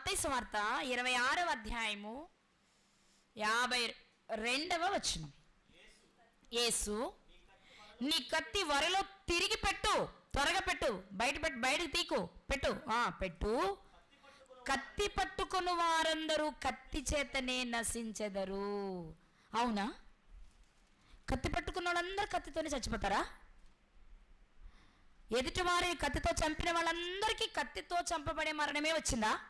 మత్తయి వార్త ఇరవై ఆరవ అధ్యాయము యాభై రెండవ వచనం. యేసు నీ కత్తి వరలో తిరిగి పెట్టు త్వరగా పెట్టు బయట పెట్టు బయటకు తీకు పెట్టు ఆ పెట్టు. కత్తి పట్టుకుని వారందరూ కత్తి చేతనే నశించెదరు. అవునా? కత్తి పట్టుకున్న వాళ్ళందరూ కత్తితోనే చచ్చిపోతారా? ఎదుటి వారిని కత్తితో చంపిన వాళ్ళందరికీ కత్తితో చంపబడే మరణమే వచ్చిందా?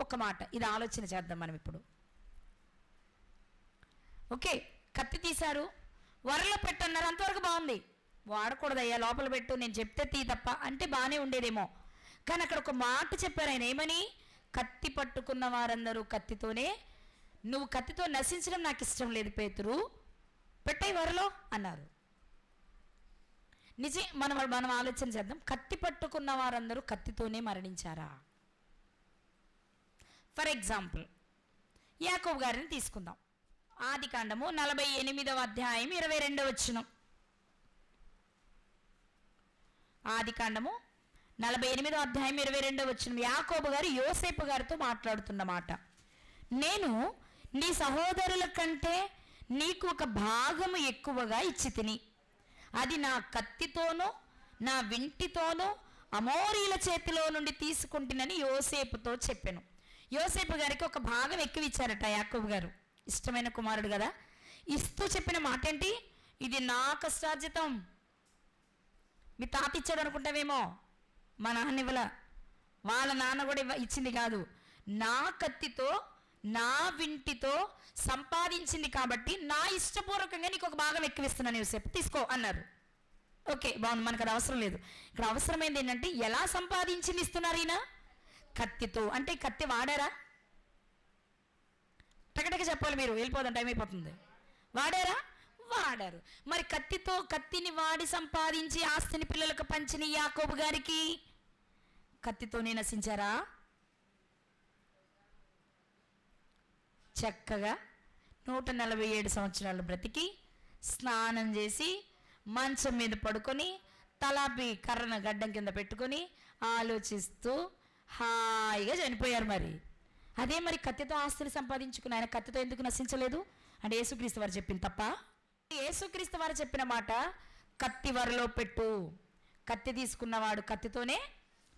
ఒక మాట. ఇది ఆలోచన చేద్దాం మనం ఇప్పుడు. ఓకే కత్తి తీశారు. వరలో పెట్టన్నారు అంతవరకు బాగుంది. వాడకూడదయ్యా లోపల పెట్టు. నేను చెప్తే తీ తప్ప. అంటే బాగానే ఉండేదేమో. కానీ అక్కడ ఒక మాట చెప్పారు ఆయన. ఏమని? కత్తి పట్టుకున్న వారందరూ కత్తితోనే నువ్వు కత్తితో నశించడం నాకు ఇష్టం లేదు పేతురు. పెట్టాయి వరలో అన్నారు. నిజం మనం మనం ఆలోచన చేద్దాం. కత్తి పట్టుకున్న వారందరూ కత్తితోనే మరణించారా? ఫర్ ఎగ్జాంపుల్ యాకోబు గారిని తీసుకుందాం. ఆది కాండము నలభై ఎనిమిదవ అధ్యాయం ఇరవై రెండవ వచ్చినం ఆది కాండము నలభై ఎనిమిదవ అధ్యాయం ఇరవై రెండవ వచ్చిన యాకోబు గారు యోసేపు గారితో మాట్లాడుతున్నమాట నేను నీ సహోదరుల కంటే నీకు ఒక భాగము ఎక్కువగా ఇచ్చి తిని అది నా కత్తితోనూ నా వింటితోనూ అమోరీల చేతిలో నుండి తీసుకుంటునని యోసేపుతో చెప్పాను. యోసేపు గారికి ఒక భాగం ఎక్కువ ఇచ్చారట యాకోబు గారు. ఇష్టమైన కుమారుడు కదా. ఇస్తూ చెప్పిన మాట ఏంటి ఇది నా కష్టార్జితం. మీ తాత ఇచ్చాడు అనుకుంటావేమో? మా నాన్న ఇవ్వల. వాళ్ళ నాన్న కూడా ఇవ్వ ఇచ్చింది కాదు. నా కత్తితో నా వింటితో సంపాదించింది కాబట్టి నా ఇష్టపూర్వకంగా నీకు ఒక భాగం ఎక్కువిస్తున్నాను యూసేపు. తీసుకో అన్నారు. ఓకే బాగుంది. మనకు అది అవసరం లేదు. ఇక్కడ అవసరమైంది ఏంటంటే ఎలా సంపాదించింది ఇస్తున్నారు ఈయన? కత్తితో. అంటే కత్తి వాడారా? టకటక చెప్పాలి మీరు వెళ్ళిపోదాం టైం అయిపోతుంది. వాడారా? వాడారు. మరి కత్తితో కత్తిని వాడి సంపాదించి ఆస్తిని పిల్లలకు పంచిన యాకోబు గారికి కత్తితోనే నశించారా? చక్కగా నూట నలభై ఏడు సంవత్సరాలు బ్రతికి స్నానం చేసి మంచం మీద పడుకొని తలాపి కర్రను గడ్డం కింద పెట్టుకొని ఆలోచిస్తూ హాయిగా చనిపోయారు మరి. అదే మరి కత్తితో ఆస్తులు సంపాదించుకుని ఆయన కత్తితో ఎందుకు నశించలేదు? అంటే యేసుక్రీస్తు వారు చెప్పింది తప్ప. యేసుక్రీస్తు వారు చెప్పిన మాట కత్తి వరలో పెట్టు. కత్తి తీసుకున్నవాడు కత్తితోనే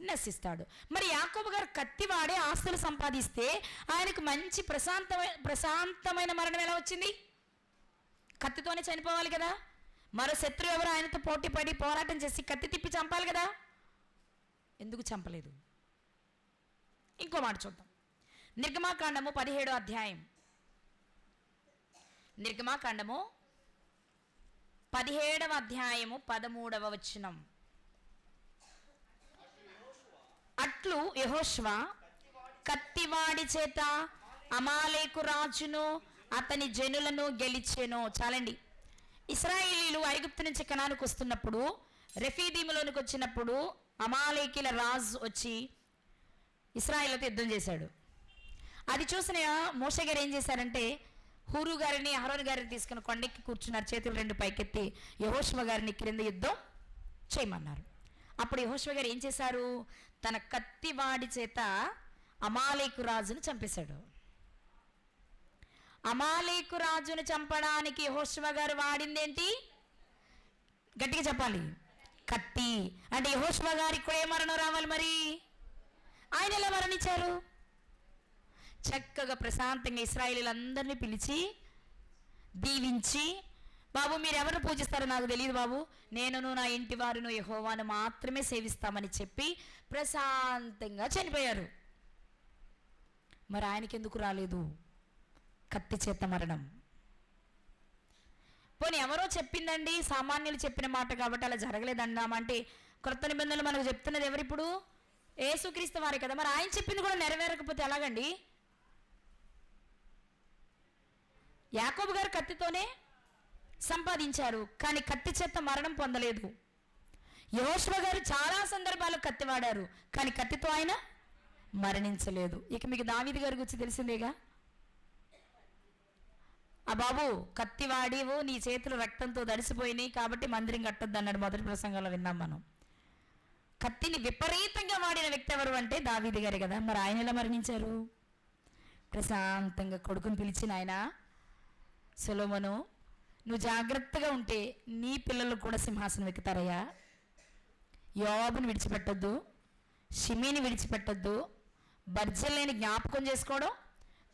నశిస్తాడు. మరి యాకోబు గారు కత్తి వాడే ఆస్తులు సంపాదిస్తే ఆయనకు మంచి ప్రశాంతమైన ప్రశాంతమైన మరణం ఎలా వచ్చింది? కత్తితోనే చనిపోవాలి కదా. మరో శత్రువు ఎవరు ఆయనతో పోటీ పడి పోరాటం చేసి కత్తి తిప్పి చంపాలి కదా? ఎందుకు చంపలేదు? ఇంకో మాట చూద్దాం. నిర్గమాకాండము పదిహేడో అధ్యాయం. నిర్గమాకాండము పదిహేడవ అధ్యాయము పదమూడవ వచనం. అట్లు యహోష్వ కత్తివాడి చేత అమాలేకు రాజును అతని జనులను గెలిచెను. చాలండి. ఇస్రాయేలీలు ఐగుప్తు నుంచి కణానికి వస్తున్నప్పుడు రెఫీదీములోనికి వచ్చినప్పుడు అమాలేకిల రాజు వచ్చి ఇస్రాయిల్తో యుద్ధం చేశాడు. అది చూసిన మోష గారు ఏం చేశారంటే హూరు గారిని అహరోన్ గారిని తీసుకుని కొండెక్కి కూర్చున్నారు చేతులు రెండు పైకెత్తి యహోష్మ గారిని క్రింద యుద్ధం చేయమన్నారు. అప్పుడు యహోష్మ గారు ఏం చేశారు? తన కత్తి వాడి చేత అమాలేకు రాజును చంపేశాడు. అమాలేకు రాజును చంపడానికి యహోష్మ గారు వాడిందేంటి? గట్టిగా చెప్పాలి. కత్తి. అంటే యహోష్మ గారికి కూడా ఏ మరణం రావాలి మరి? ఆయన ఎలా మరణించారు? చక్కగా ప్రశాంతంగా ఇస్రాయిలీలందరినీ పిలిచి దీవించి బాబు మీరు ఎవరిని పూజిస్తారో నాకు తెలియదు బాబు. నేనును నా ఇంటి వారును యహోవాను మాత్రమే సేవిస్తామని చెప్పి ప్రశాంతంగా చనిపోయారు. మరి ఆయనకి ఎందుకు రాలేదు? కత్తి చేత మరణం. పోనీ ఎవరో చెప్పిందండి? సామాన్యులు చెప్పిన మాట కాబట్టి అలా జరగలేదండామంటే క్రొత్త నిబంధనలు మనకు చెప్తున్నది ఎవరిప్పుడు? ఏసుక్రీస్తు వారే కదా. మరి ఆయన చెప్పింది కూడా నెరవేరకపోతే ఎలాగండి? యాకోబు గారు కత్తితోనే సంపాదించారు కానీ కత్తి చేత మరణం పొందలేదు. యోష్వ గారు చాలా సందర్భాలు కత్తి వాడారు కానీ కత్తితో ఆయన మరణించలేదు. ఇక మీకు దావిది గారి గురించి తెలిసిందేగా? ఆ బాబు కత్తి వాడివు నీ చేతులు రక్తంతో దడిసిపోయినాయి కాబట్టి మందిరం కట్టొద్దు అన్నాడు మొదటి ప్రసంగంలో విన్నాం మనం. కత్తిని విపరీతంగా వాడిన వ్యక్తి ఎవరు అంటే దావీది గారే కదా. మరి ఆయన ఎలా మరణించారు? ప్రశాంతంగా కొడుకుని పిలిచిన ఆయన సులోమను నువ్వు జాగ్రత్తగా ఉంటే నీ పిల్లలు కూడా సింహాసనం ఎక్కుతారయ్యా. యోబుని విడిచిపెట్టొద్దు షిమీని విడిచిపెట్టొద్దు బర్జలేని జ్ఞాపకం చేసుకోవడం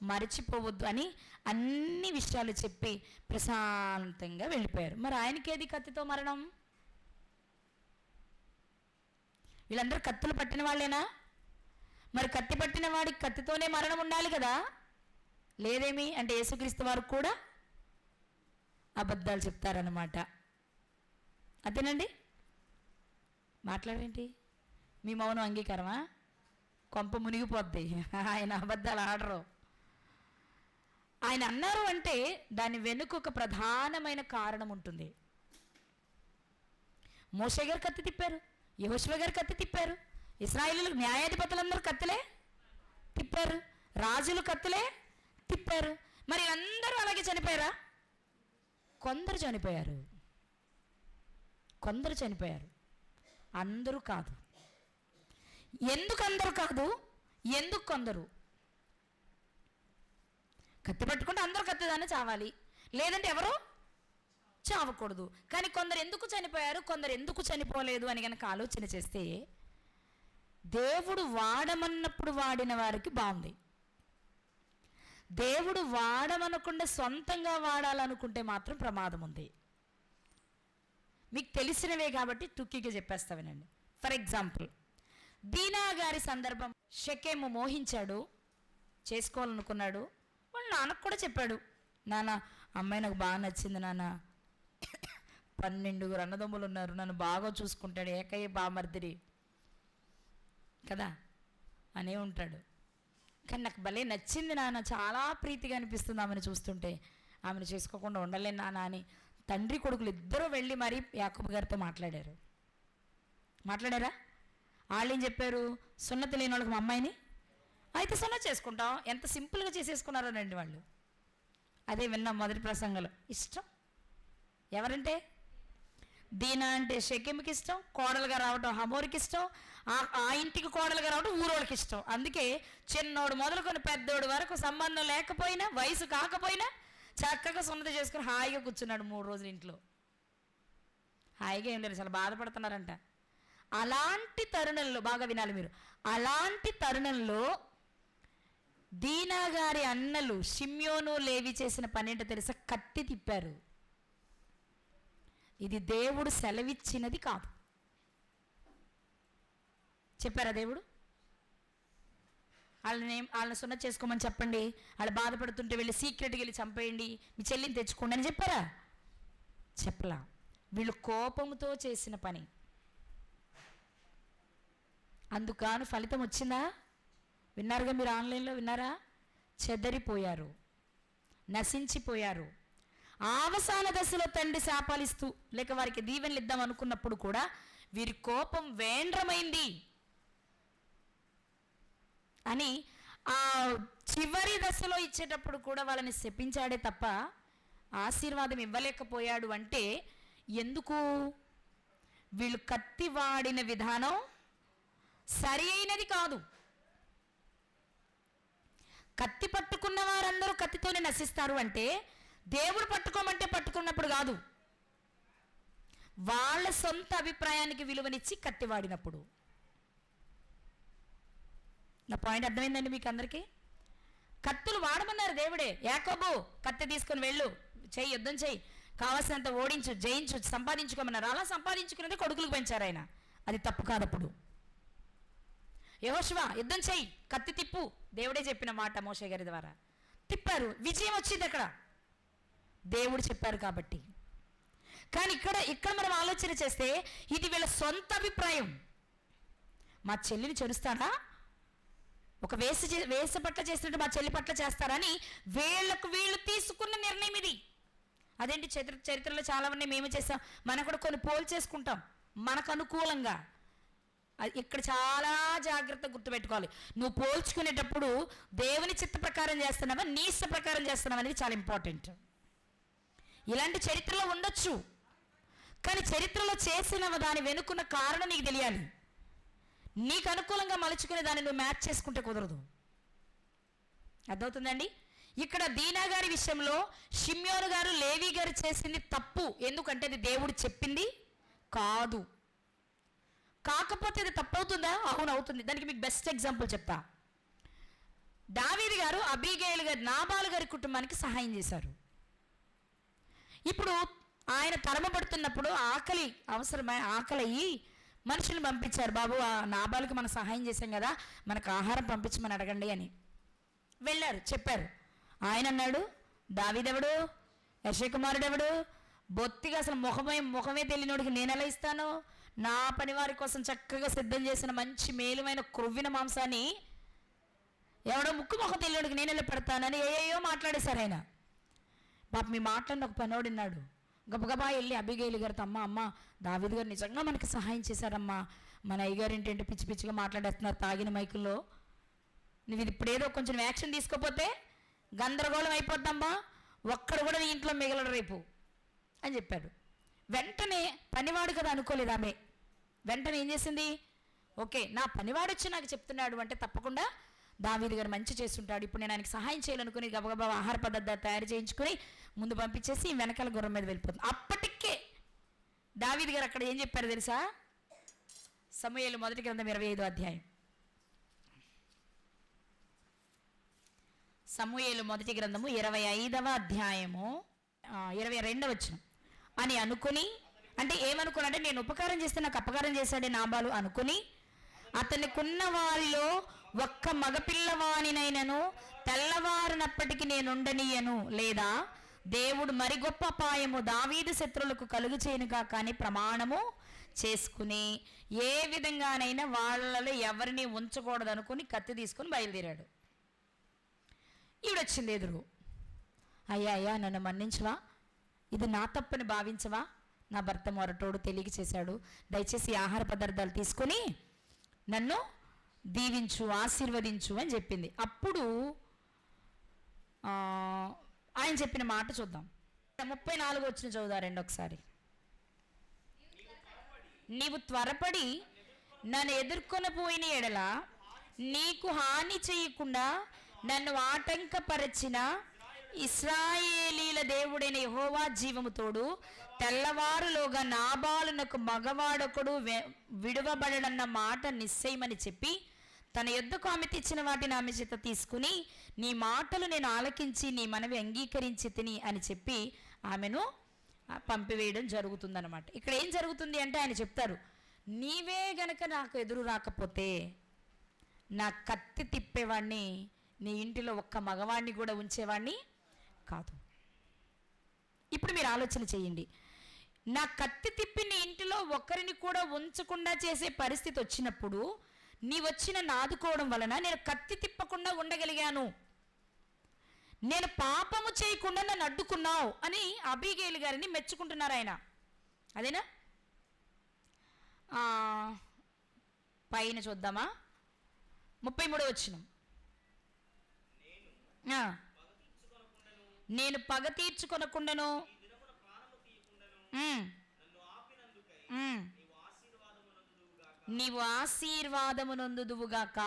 మరిచిపోవద్దు అని అన్ని విషయాలు చెప్పి ప్రశాంతంగా వెళ్ళిపోయారు. మరి ఆయనకేది కత్తితో మరణం? వీళ్ళందరూ కత్తులు పట్టిన వాళ్ళేనా? మరి కత్తి పట్టిన వాడికి కత్తితోనే మరణం ఉండాలి కదా? లేదేమి? అంటే యేసుక్రీస్తు వారు కూడా అబద్ధాలు చెప్తారన్నమాట. అదేనండి? మాట్లాడేంటి? మీ మౌనం అంగీకారమా? కొంప మునిగిపోద్ది. ఆయన అబద్ధాలు ఆడరు. ఆయన అన్నారు అంటే దాని వెనుక ఒక ప్రధానమైన కారణం ఉంటుంది. మోషే గారు కత్తి తిప్పారు. యహోశివ గారు కత్తి తిప్పారు. ఇస్రాయిలు న్యాయాధిపతులందరూ కత్తిలే తిప్పారు. రాజులు కత్తిలే తిప్పారు. మరి అందరూ అలాగే చనిపోయారా? కొందరు చనిపోయారు. కొందరు చనిపోయారు. అందరూ కాదు. ఎందుకు అందరూ కాదు? ఎందుకు కొందరు? కత్తి పట్టుకుంటే అందరూ కత్తిదాన్ని చావాలి. లేదంటే ఎవరు? చావకూడదు కానీ కొందరు ఎందుకు చనిపోయారు? కొందరు ఎందుకు చనిపోలేదు అని కనుక ఆలోచన చేస్తే దేవుడు వాడమన్నప్పుడు వాడిన వారికి బాగుంది. దేవుడు వాడమనకుండా సొంతంగా వాడాలనుకుంటే మాత్రం ప్రమాదం ఉంది. మీకు తెలిసినవే కాబట్టి తుక్కిగా చెప్పేస్తా వినండి. ఫర్ ఎగ్జాంపుల్ దీనా గారి సందర్భం షకేము మోహించాడు చేసుకోవాలనుకున్నాడు. వాళ్ళ నాన్నకు కూడా చెప్పాడు నాన్న అమ్మాయి నాకు బాగా నచ్చింది నాన్న. పన్నెండుగురు అన్నదమ్ములు ఉన్నారు. నన్ను బాగా చూసుకుంటాడు. ఏకయ్య బామర్దిరి. కదా? అనే ఉంటాడు. కానీ నాకు భలే నచ్చింది నాన్న. చాలా ప్రీతిగా అనిపిస్తుంది ఆమెను చూస్తుంటే. ఆమెను చేసుకోకుండా ఉండలేను నాన్న అని. తండ్రి కొడుకులు ఇద్దరూ వెళ్ళి మరీ యాకబ్ గారితో మాట్లాడారు. మాట్లాడారా? వాళ్ళు ఏం చెప్పారు? సున్నతి లేని వాళ్ళకి మా అమ్మాయిని? అయితే సున్నతి చేసుకుంటాం. ఎంత సింపుల్గా చేసేసుకున్నారోనండి వాళ్ళు. అదే విన్నాం మొదటి ప్రసంగంలో. ఇష్టం? ఎవరంటే? దీనా అంటే షకిమ్కి ఇష్టం కోడలుగా రావటం హమోరికి ఇష్టం ఆ ఇంటికి కోడలుగా రావటం ఊరోళ్ళకి ఇష్టం అందుకే చిన్నోడు మొదలుకొని పెద్దోడు వరకు సంబంధం లేకపోయినా వయసు కాకపోయినా చక్కగా సున్నతి చేసుకుని హాయిగా కూర్చున్నాడు మూడు రోజులు ఇంట్లో. హాయిగా ఏం లేదు చాలా బాధపడుతున్నారంట. అలాంటి తరుణంలో బాగా వినాలి మీరు అలాంటి తరుణంలో దీనా గారి అన్నలు షిమ్యోను లేవి చేసిన పనేంటో తెలుసా? కత్తి తిప్పారు. ఇది దేవుడు సెలవిచ్చినది కాదు. చెప్పారా దేవుడు? వాళ్ళని వాళ్ళని సున్న చేసుకోమని చెప్పండి. వాళ్ళు బాధపడుతుంటే వెళ్ళి సీక్రెట్కి వెళ్ళి చంపేయండి. మీ చెల్లిని తెచ్చుకోండి అని చెప్పారా? చెప్పలా. వీళ్ళు కోపంతో చేసిన పని. అందుకను ఫలితం వచ్చిందా? విన్నారుగా మీరు ఆన్లైన్లో విన్నారా? చెదరిపోయారు. నశించిపోయారు. అవసాన దశలో తండ్రి శాపాలిస్తూ లేక వారికి దీవెనలు ఇద్దాం అనుకున్నప్పుడు కూడా వీరి కోపం వేండ్రమైంది అని ఆ చివరి దశలో ఇచ్చేటప్పుడు కూడా వాళ్ళని శపించాడే తప్ప ఆశీర్వాదం ఇవ్వలేకపోయాడు అంటే ఎందుకు? వీళ్ళు కత్తి వాడిన విధానం సరి అయినది కాదు. కత్తి పట్టుకున్న వారందరూ కత్తితోనే నశిస్తారు అంటే దేవుడు పట్టుకోమంటే పట్టుకున్నప్పుడు కాదు. వాళ్ళ సొంత అభిప్రాయానికి విలువనిచ్చి కత్తి వాడినప్పుడు నా పాయింట్ అర్థమైందండి మీకు అందరికీ కత్తులు వాడమన్నారు దేవుడే. యాకోబు కత్తి తీసుకొని వెళ్ళు. చెయ్యి యుద్ధం చెయ్యి. కావాల్సినంత ఓడించు జయించు సంపాదించుకోమన్నారు. అలా సంపాదించుకున్నది కొడుకులకు పెంచారు ఆయన. అది తప్పు కాదప్పుడు. యహోశివ యుద్ధం చెయ్యి. కత్తి తిప్పు. దేవుడే చెప్పిన మాట మోషే గారి ద్వారా. తిప్పారు. విజయం వచ్చింది అక్కడ. దేవుడు చెప్పారు కాబట్టి. కానీ ఇక్కడ ఇక్కడ మనం ఆలోచన చేస్తే ఇది వీళ్ళ సొంత అభిప్రాయం. మా చెల్లిని చెరుస్తారా ఒక వేస వేస పట్ల చేసినట్టు మా చెల్లి పట్ల చేస్తారని వీళ్ళకు వీళ్ళు తీసుకున్న నిర్ణయం ఇది. అదేంటి చరిత్ర చరిత్రలో చాలా ఉన్నాయి మేము చేస్తాం మనం కూడా కొన్ని పోల్ చేసుకుంటాం. మనకు అనుకూలంగా. అది ఇక్కడ చాలా జాగ్రత్త గుర్తుపెట్టుకోవాలి. నువ్వు పోల్చుకునేటప్పుడు దేవుని చిత్త ప్రకారం చేస్తున్నావా నీ ఇష్ట ప్రకారం చేస్తున్నావా అనేది చాలా ఇంపార్టెంట్ ఇలాంటి చరిత్రలో ఉండొచ్చు. కానీ చరిత్రలో చేసిన దాని వెనుకున్న కారణం నీకు తెలియాలి. నీకు అనుకూలంగా మలుచుకునే దాన్ని నువ్వు మ్యాచ్ చేసుకుంటే కుదరదు. అర్థమవుతుందండి? ఇక్కడ దీనా గారి విషయంలో షిమ్యోను గారు లేవి గారు చేసింది తప్పు. ఎందుకంటే అది దేవుడు చెప్పింది కాదు. కాకపోతే అది తప్పు అవుతుందా అవును అవుతుంది. దానికి మీకు బెస్ట్ ఎగ్జాంపుల్ చెప్తా. దావీది గారు అబీగేయులు గారు నాబాలు గారి కుటుంబానికి సహాయం చేశారు. ఇప్పుడు ఆయన తరమబడుతున్నప్పుడు ఆకలి అవసరమై ఆకలి అయ్యి మనుషులు పంపించారు. బాబు ఆ నాబాలకు మనం సహాయం చేశాం కదా మనకు ఆహారం పంపించమని అడగండి అని. వెళ్ళారు చెప్పారు. ఆయన అన్నాడు దావిదెవడు? యశకుమారుడెవడు బొత్తిగా అసలు ముఖమే ముఖమే తెలియనోడికి నేను ఎలా ఇస్తాను? నా పని వారి కోసం చక్కగా సిద్ధం చేసిన మంచి మేలుమైన క్రొవ్విన మాంసాన్ని ఎవడో ముక్కు ముఖం తెలియనోడికి నేను ఎలా పెడతానని ఏయో మాట్లాడేశారు ఆయన. పాప మీ మాటలను ఒక పనోడున్నాడు గబగబా వెళ్ళి అభిగేలు గారితో అమ్మ అమ్మ దావిద్ గారు నిజంగా మనకి సహాయం చేశారమ్మా. మన అయ్యగారు ఏంటంటే పిచ్చి పిచ్చిగా మాట్లాడేస్తున్నారు తాగిన మైకుల్లో. నువ్వు ఇది ఇప్పుడేదో కొంచెం యాక్షన్ తీసుకోపోతే గందరగోళం అయిపోద్దమ్మా. ఒక్కడు కూడా నీ ఇంట్లో మిగలడు రేపు అని చెప్పాడు. వెంటనే పనివాడు కదా అనుకోలేదు ఆమె. వెంటనే ఏం చేసింది? ఓకే నా పనివాడు వచ్చి నాకు చెప్తున్నాడు అంటే తప్పకుండా దావీది గారు మంచి చేస్తుంటాడు. ఇప్పుడు నేను ఆయనకి సహాయం చేయాలనుకుని గబగబా ఆహార పదార్థాలు తయారు చేయించుకుని ముందు పంపించేసి వెనకాల గుర్రం మీద వెళ్ళిపోతుంది. అప్పటికే దావీది గారు అక్కడ ఏం చెప్పారు తెలుసా? సమయాలు మొదటి గ్రంథం ఇరవై ఐదో అధ్యాయం. సమూయేలు మొదటి గ్రంథము ఇరవై ఐదవ అధ్యాయము ఇరవై రెండవ వచ్చిన అని అనుకుని అంటే ఏమనుకున్నాడంటే నేను ఉపకారం చేస్తే నాకు అపకారం చేశాడే నాబాలు అనుకుని అతనికున్న వారిలో ఒక్క మగపిల్లవానినైనను తెల్లవారినప్పటికీ నేనుండనీయను లేదా దేవుడు మరి గొప్ప అపాయము దావీదు శత్రువులకు కలుగు చేయనుగా కానీ ప్రమాణము చేసుకుని ఏ విధంగానైనా వాళ్ళలో ఎవరిని ఉంచకూడదు అనుకుని కత్తి తీసుకుని బయలుదేరాడు. ఈవిడొచ్చింది ఎదురు. అయ్యా అయ్యా నన్ను మన్నించవా? ఇది నా తప్పని భావించవా? నా భర్త మొరటోడు తెలియక చేశాడు. దయచేసి ఆహార పదార్థాలు తీసుకొని నన్ను దీవించు ఆశీర్వదించు అని చెప్పింది. అప్పుడు ఆయన చెప్పిన మాట చూద్దాం. ముప్పై నాలుగు వచ్చిన చదువుదారండి ఒకసారి. నీవు త్వరపడి నన్ను ఎదుర్కొని పోయిన ఎడల నీకు హాని చేయకుండా నన్ను ఆటంకపరచిన ఇస్రాయేలీల దేవుడైన యహోవా జీవముతోడు తెల్లవారులోగా నాబాలునకు మగవాడొకడు వె- విడువబడడన్న మాట నిశ్చయమని చెప్పి తన యుద్ధకు ఆమె తెచ్చిన వాటిని ఆమె చేత తీసుకుని నీ మాటలు నేను ఆలకించి నీ మనవి అంగీకరించి తిని అని చెప్పి ఆమెను పంపివేయడం జరుగుతుందన్నమాట. ఇక్కడ ఏం జరుగుతుంది అంటే ఆయన చెప్తారు నీవే గనక నాకు ఎదురు రాకపోతే నా కత్తి తిప్పేవాడిని నీ ఇంటిలో ఒక్క మగవాడిని కూడా ఉంచేవాడిని కాదు. ఇప్పుడు మీరు ఆలోచన చేయండి. నా కత్తి తిప్పి నీ ఇంటిలో ఒకరిని కూడా ఉంచకుండా చేసే పరిస్థితి వచ్చినప్పుడు నీ వచ్చిన నాదుకోవడం వలన నేను కత్తి తిప్పకుండా ఉండగలిగాను. నేను పాపము చేయకుండా నన్ను అడ్డుకున్నావు అని అబిగేలు గారిని మెచ్చుకుంటున్నారు ఆయన. అదేనా? పైన చూద్దామా? ముప్పై మూడో వచ్చిన. నేను పగ తీర్చుకొనకుండాను. నీవు ఆశీర్వాదమునందుదువుగాక.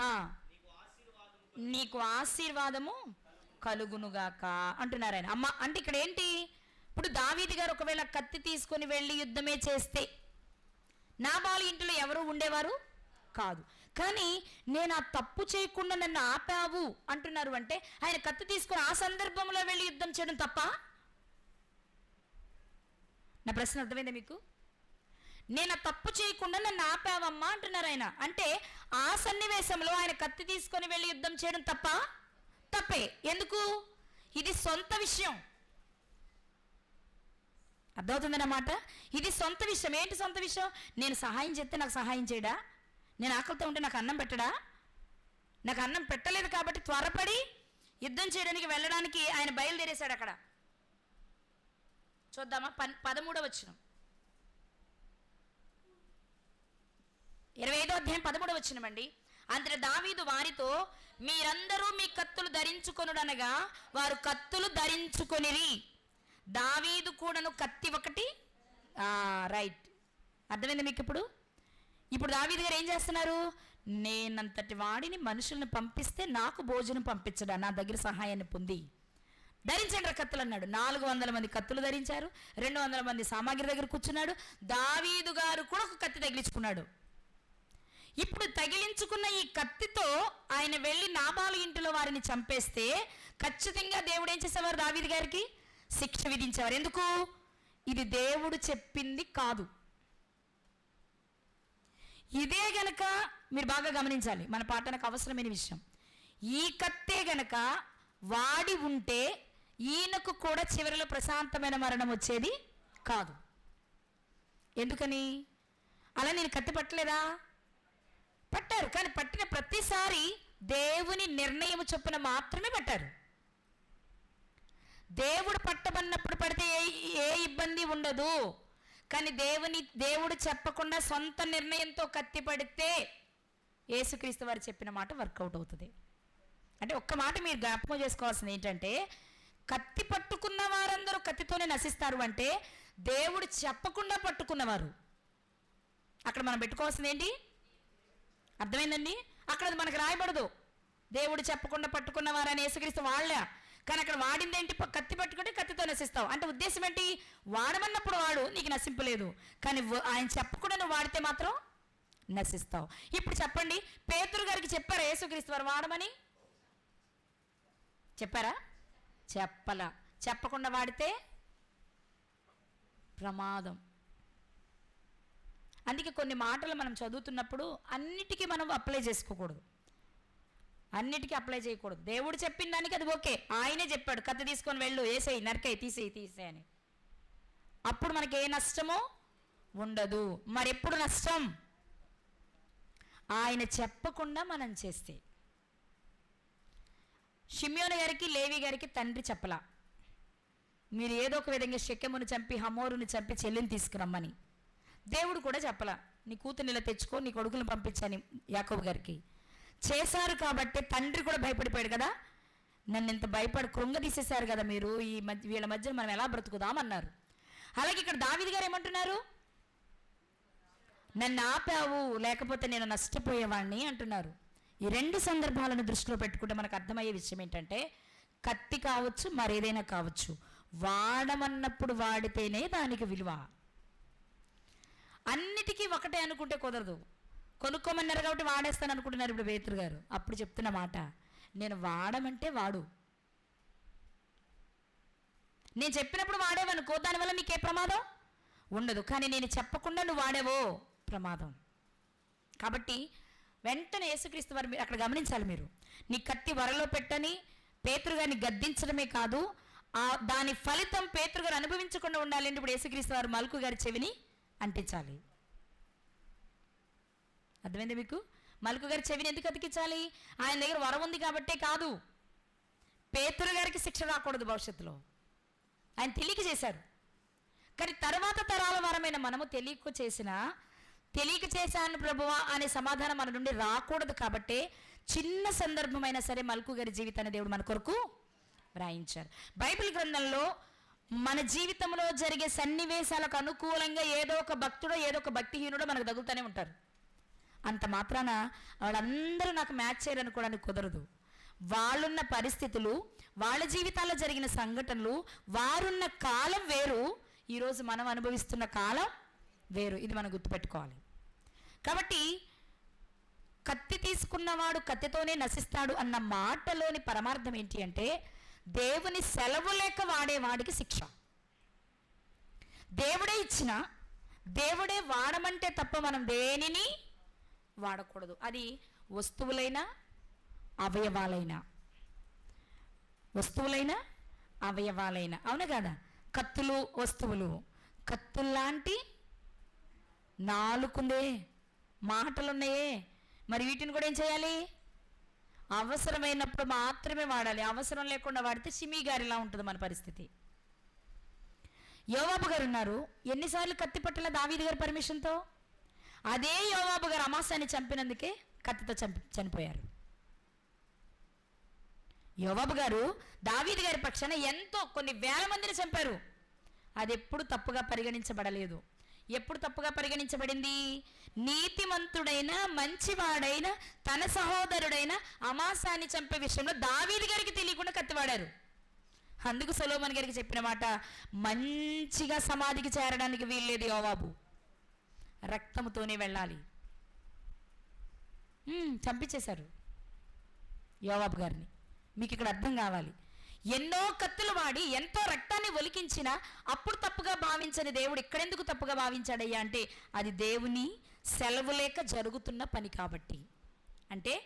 ఆ. నీకు ఆశీర్వాదము కలుగునుగాక అంటున్నారు ఆయన అమ్మ అంటే ఇక్కడ ఏంటి ఇప్పుడు దావీది గారు ఒకవేళ కత్తి తీసుకొని వెళ్ళి యుద్ధమే చేస్తే నాబాలు ఇంటిలో ఎవరు ఉండేవారు? కాదు. కానీ నేను ఆ తప్పు చేయకుండా నన్ను ఆపావు అంటున్నారు అంటే ఆయన కత్తి తీసుకుని ఆ సందర్భంలో వెళ్ళి యుద్ధం చేయడం తప్ప? నా ప్రశ్న అర్థమైందా మీకు? నేను ఆ తప్పు చేయకుండా నన్ను ఆపావమ్మా అంటున్నారు ఆయన. అంటే ఆ సన్నివేశంలో ఆయన కత్తి తీసుకొని వెళ్ళి యుద్ధం చేయడం తప్ప? తప్పే. ఎందుకు? ఇది సొంత విషయం. అర్థమవుతుందన్నమాట? ఇది సొంత విషయం. ఏంటి సొంత విషయం? నేను సహాయం చేస్తే నాకు సహాయం చేయడా? నేను ఆకలితో ఉంటే నాకు అన్నం పెట్టడా? నాకు అన్నం పెట్టలేదు కాబట్టి త్వరపడి యుద్ధం చేయడానికి వెళ్ళడానికి ఆయన బయలుదేరేశాడు అక్కడ. చూద్దామా? పన్ పదమూడవ వచ్చిన ఇరవై ఐదో అధ్యాయం పదమూడవ వచ్చినమండి అంతట దావీదు వారితో మీరందరూ మీ కత్తులు ధరించుకొనుడనగా వారు కత్తులు ధరించుకొనిరి. దావీదు కూడాను కత్తి ఒకటి. రైట్. అర్థమైంది మీకు ఇప్పుడు? ఇప్పుడు దావీదు గారు ఏం చేస్తున్నారు? నేనంతటి వాడిని మనుషుల్ని పంపిస్తే నాకు భోజనం పంపించడా? నా దగ్గర సహాయాన్ని పొంది. ధరించండి కత్తులు అన్నాడు. నాలుగు వందల మంది కత్తులు ధరించారు. రెండు వందల మంది సామాగ్రి దగ్గర కూర్చున్నాడు. దావీదు గారు కూడా ఒక కత్తి తగిలించుకున్నాడు. ఇప్పుడు తగిలించుకున్న ఈ కత్తితో ఆయన వెళ్ళి నాబాలు ఇంటిలో వారిని చంపేస్తే ఖచ్చితంగా దేవుడు ఏం చేసేవారు దావీదు గారికి? శిక్ష విధించేవారు. ఎందుకు? ఇది దేవుడు చెప్పింది కాదు. ఇదే గనక మీరు బాగా గమనించాలి. మన పాఠానికి అవసరమైన విషయం. ఈ కత్తే గనక వాడి ఉంటే ఈయనకు కూడా చివరిలో ప్రశాంతమైన మరణం వచ్చేది కాదు. ఎందుకని? అలా నేను కత్తి పట్టలేదా? పట్టారు. కానీ పట్టిన ప్రతిసారి దేవుని నిర్ణయం చొప్పున మాత్రమే పట్టారు. దేవుడు పట్టబడినప్పుడు పడితే ఏ ఏ ఇబ్బంది ఉండదు. కానీ దేవుని దేవుడు చెప్పకుండా సొంత నిర్ణయంతో కత్తి పడితే యేసుక్రీస్తు వారు చెప్పిన మాట వర్కౌట్ అవుతుంది. అంటే ఒక్క మాట మీరు జ్ఞాపకం చేసుకోవాల్సింది ఏంటంటే కత్తి పట్టుకున్న వారందరూ కత్తితోనే నశిస్తారు అంటే దేవుడు చెప్పకుండా పట్టుకున్నవారు. అక్కడ మనం పెట్టుకోవాల్సింది ఏంటి? అర్థమైందండి? అక్కడ అది మనకు రాయబడదు. దేవుడు చెప్పకుండా పట్టుకున్నవారని యేసుక్రీస్తు వాళ్ళ కానీ అక్కడ వాడింది ఏంటి ప- కత్తి పట్టుకుంటే కత్తితో నశిస్తావు. అంటే ఉద్దేశం ఏంటి? వాడమన్నప్పుడు వాడు నీకు నశింపలేదు కానీ ఆయన చెప్పకుండా నువ్వు వాడితే మాత్రం నశిస్తావు. ఇప్పుడు చెప్పండి పేతురు గారికి చెప్పారా యేసుక్రీస్తు వారు వాడమని? చెప్పారా? చెప్పలా. చెప్పకుండా వాడితే ప్రమాదం. అందుకే కొన్ని మాటలు మనం చదువుతున్నప్పుడు అన్నిటికీ మనం అప్లై చేసుకోకూడదు. అన్నిటికీ అప్లై చేయకూడదు. దేవుడు చెప్పిన దానికి అది ఓకే. ఆయనే చెప్పాడు కత్తి తీసుకొని వెళ్ళు వేసేయి నరికేయి తీసేయి తీసేయి అని. అప్పుడు మనకి ఏ నష్టమో ఉండదు. మరి ఎప్పుడు నష్టం? ఆయన చెప్పకుండా మనం చేస్తే. షిమ్యోని గారికి లేవి గారికి తండ్రి చెప్పలా. మీరు ఏదో ఒక విధంగా శక్యమును చంపి హమోరుని చంపి చెల్లిని తీసుకురమ్మని. దేవుడు కూడా చెప్పలా నీ కూతురు ఇలా తెచ్చుకో నీ కొడుకుని పంపించని యాకోబు గారికి. చేశారు కాబట్టి తండ్రి కూడా భయపడిపోయాడు కదా? నన్ను ఇంత భయపడి కృంగదీసేశారు కదా మీరు? ఈ మధ్య వీళ్ళ మధ్య మనం ఎలా బ్రతుకుదామన్నారు అలాగే ఇక్కడ దావిది గారు ఏమంటున్నారు? నన్ను ఆపావు లేకపోతే నేను నష్టపోయేవాడిని అంటున్నారు. ఈ రెండు సందర్భాలను దృష్టిలో పెట్టుకుంటే మనకు అర్థమయ్యే విషయం ఏంటంటే కత్తి కావచ్చు మరేదైనా కావచ్చు వాడమన్నప్పుడు వాడితేనే దానికి విలువ. అన్నిటికీ ఒకటే అనుకుంటే కుదరదు. కొనుక్కోమన్నారు కాబట్టి వాడేస్తాను అనుకుంటున్నారు ఇప్పుడు వేతురు గారు. అప్పుడు చెప్తున్న మాట నేను వాడమంటే వాడు. నేను చెప్పినప్పుడు వాడేవనుకో దానివల్ల నీకే ప్రమాదం? ఉండదు. కానీ నేను చెప్పకుండా నువ్వు వాడేవో ప్రమాదం. కాబట్టి వెంటనే యేసుక్రీస్తు వారు మీరు అక్కడ గమనించాలి మీరు. నీ కత్తి వరలో పెట్టని పేతురు గారిని గద్దించడమే కాదు ఆ దాని ఫలితం పేతురు గారు అనుభవించకుండా ఉండాలంటే ఇప్పుడు యేసుక్రీస్తు వారు మలుకు గారి చెవిని అంటించాలి. అర్థమైంది మీకు? మలుకు గారి చెవిని ఎందుకు అతికించాలి? ఆయన దగ్గర వరం ఉంది కాబట్టే కాదు. పేతురు గారికి శిక్ష రాకూడదు భవిష్యత్తులో. ఆయన తెలియక చేశారు. కానీ తర్వాత తరాల వరమైన మనము తెలియక చేసిన తెలియక చేశాను ప్రభువా అనే సమాధానం మన నుండి రాకూడదు కాబట్టే చిన్న సందర్భమైనా సరే మల్కు గారి జీవితాన్ని దేవుడు మన కొరకు వ్రాయించారు బైబిల్ గ్రంథంలో మన జీవితంలో జరిగే సన్నివేశాలకు అనుకూలంగా ఏదో ఒక భక్తుడో ఏదో ఒక భక్తిహీనుడో మనకు తగులుతూనే ఉంటారు. అంత మాత్రాన వాళ్ళందరూ నాకు మ్యాచ్ చేయాలనుకోవడానికి కుదరదు. వాళ్ళున్న పరిస్థితులు వాళ్ళ జీవితాల్లో జరిగిన సంఘటనలు వారున్న కాలం వేరు ఈరోజు మనం అనుభవిస్తున్న కాలం వేరు. ఇది మనం గుర్తుపెట్టుకోవాలి. కాబట్టి కత్తి తీసుకున్నవాడు కత్తితోనే నశిస్తాడు అన్న మాటలోని పరమార్థం ఏంటి అంటే దేవుని సెలవు లేక వాడేవాడికి శిక్ష. దేవుడే ఇచ్చిన దేవుడే వాడమంటే తప్ప మనం దేనిని వాడకూడదు. అది వస్తువులైనా అవయవాలైనా. వస్తువులైనా అవయవాలైనా. అవును కదా? కత్తులు వస్తువులు. కత్తుల్లాంటి నాలుకుందే మాటలున్నాయే. మరి వీటిని కూడా ఏం చేయాలి? అవసరమైనప్పుడు మాత్రమే వాడాలి. అవసరం లేకుండా వాడితే సిమి గారిలా ఉంటుంది మన పరిస్థితి. యోబాబు గారు ఉన్నారు. ఎన్నిసార్లు కత్తి పట్టల దావీది గారి పర్మిషన్తో? అదే యోవాబు గారు అమాసాన్ని చంపినందుకే కత్తితో చంపి చనిపోయారు. యోవాబు గారు దావీది గారి పక్షాన ఎంతో కొన్ని వేల మందిని చంపారు. అది ఎప్పుడు తప్పుగా పరిగణించబడలేదు. ఎప్పుడు తప్పుగా పరిగణించబడింది? నీతిమంతుడైన మంచివాడైన తన సహోదరుడైన అమాసాన్ని చంపే విషయంలో దావీది గారికి తెలియకుండా కత్తివాడారు అందుకు సొలోమన్ గారికి చెప్పిన మాట మంచిగా సమాధికి చేరడానికి వీల్లేదు యోవాబు. రక్తముతోనే వెళ్ళాలి. చంపించేశారు యోవాబు గారిని. మీకు ఇక్కడ అర్థం కావాలి. ఎన్నో కత్తులు వాడి ఎంతో రక్తాన్ని ఒలికించినా అప్పుడు తప్పుగా భావించని దేవుడు ఇక్కడెందుకు తప్పుగా భావించాడయ్యా అంటే అది దేవుని సెలవు లేక జరుగుతున్న పని కాబట్టి. అంటే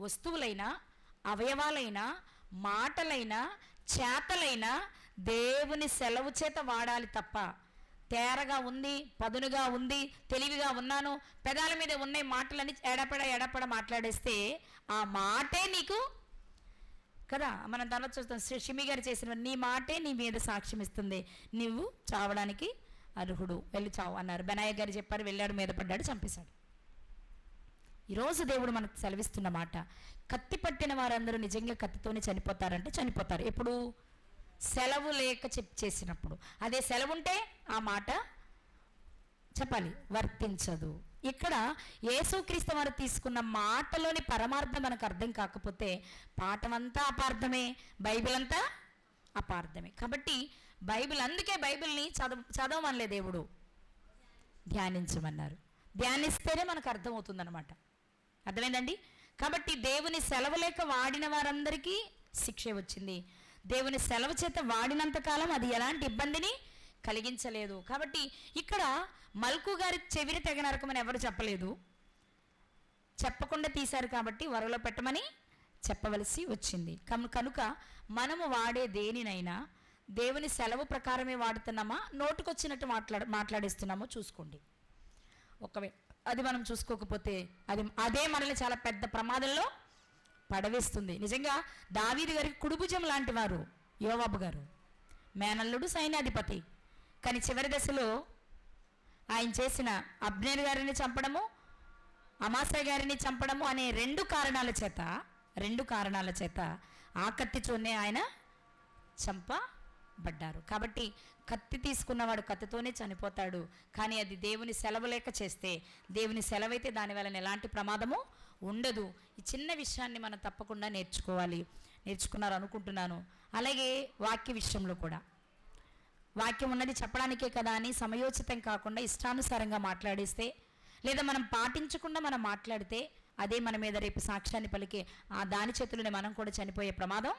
వస్తువులైనా అవయవాలైనా మాటలైనా చేతలైనా దేవుని సెలవు చేత వాడాలి తప్ప తేరగా ఉంది పదునుగా ఉంది తెలివిగా ఉన్నాను పెదాల మీద ఉన్నాయి మాటలని ఎడపడ ఎడపడ మాట్లాడేస్తే ఆ మాటే నీకు కదా? మనం తర్వాత చూస్తాం శ్రీ షిమి గారు చేసిన నీ మాటే నీ మీద సాక్ష్యం ఇస్తుంది. నువ్వు చావడానికి అర్హుడు. వెళ్ళి చావు అన్నారు. బెనాయ్ గారు చెప్పారు వెళ్ళాడు మీద పడ్డాడు చంపేశాడు. ఈరోజు దేవుడు మనకు సెలవిస్తున్న మాట కత్తి పట్టిన వారందరూ నిజంగా కత్తితోనే చనిపోతారంటే చనిపోతారు. ఎప్పుడు? సెలవు లేక చెప్ చేసినప్పుడు. అదే సెలవు ఉంటే ఆ మాట చెప్పాలి వర్తించదు. ఇక్కడ యేసుక్రీస్తు వారు తీసుకున్న మాటలోని పరమార్థం మనకు అర్థం కాకపోతే పాఠమంతా అపార్థమే బైబిల్ అంతా అపార్థమే. కాబట్టి బైబిల్ అందుకే బైబిల్ని చదవ చదవమనలే దేవుడు. ధ్యానించమన్నారు. ధ్యానిస్తేనే మనకు అర్థమవుతుందన్నమాట. అర్థమైందండి? కాబట్టి దేవుని సెలవు లేక వాడిన వారందరికీ శిక్ష వచ్చింది. దేవుని సెలవు చేత వాడినంత కాలం అది ఎలాంటి ఇబ్బందిని కలిగించలేదు. కాబట్టి ఇక్కడ మల్కు గారి చెవిని తెగ నరకమని ఎవరు చెప్పలేదు. చెప్పకుండా తీశారు కాబట్టి వరలో పెట్టమని చెప్పవలసి వచ్చింది. కనుక మనము వాడే దేనినైనా దేవుని సెలవు ప్రకారమే వాడుతున్నామా? నోటుకొచ్చినట్టు మాట్లాడ మాట్లాడేస్తున్నామో చూసుకోండి. ఒకవే అది మనం చూసుకోకపోతే అది అదే మనల్ని చాలా పెద్ద ప్రమాదంలో పడవేస్తుంది. నిజంగా దావీది గారికి కుడుభుజం లాంటి వారు యోవాబు గారు. మేనల్లుడు సైన్యాధిపతి. కానీ చివరి దశలో ఆయన చేసిన అబ్నేర్ గారిని చంపడము అమాసయ గారిని చంపడము అనే రెండు కారణాల చేత రెండు కారణాల చేత ఆ కత్తితోనే ఆయన చంపబడ్డారు. కాబట్టి కత్తి తీసుకున్నవాడు కత్తితోనే చనిపోతాడు. కానీ అది దేవుని సెలవు లేక చేస్తే దేవుని సెలవైతే దాని వలన ఎలాంటి ప్రమాదము ఉండదు. ఈ చిన్న విషయాన్ని మనం తప్పకుండా నేర్చుకోవాలి. నేర్చుకున్నారు అనుకుంటున్నాను. అలాగే వాక్య విషయంలో కూడా. వాక్యం ఉన్నది చెప్పడానికే కదా అని సమయోచితం కాకుండా ఇష్టానుసారంగా మాట్లాడేస్తే లేదా మనం పాటించకుండా మనం మాట్లాడితే అదే మన మీద రేపు సాక్ష్యాన్ని పలికే ఆ దాని చేతులనే మనం కూడా చనిపోయే ప్రమాదం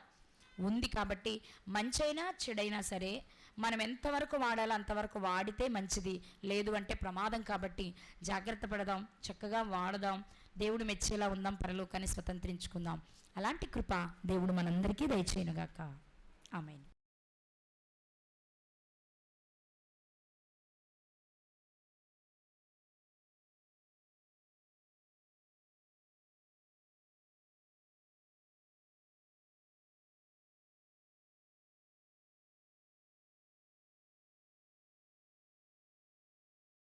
ఉంది కాబట్టి మంచైనా చెడైనా సరే మనం ఎంతవరకు వాడాలో అంతవరకు వాడితే మంచిది. లేదు అంటే ప్రమాదం కాబట్టి జాగ్రత్త పడదాం చక్కగా వాడదాం దేవుడు మెచ్చేలా ఉందాం పరలోకాన్ని స్వతంత్రించుకుందాం. అలాంటి కృప దేవుడు మనందరికీ దయచేయనుగాక. ఆమెను.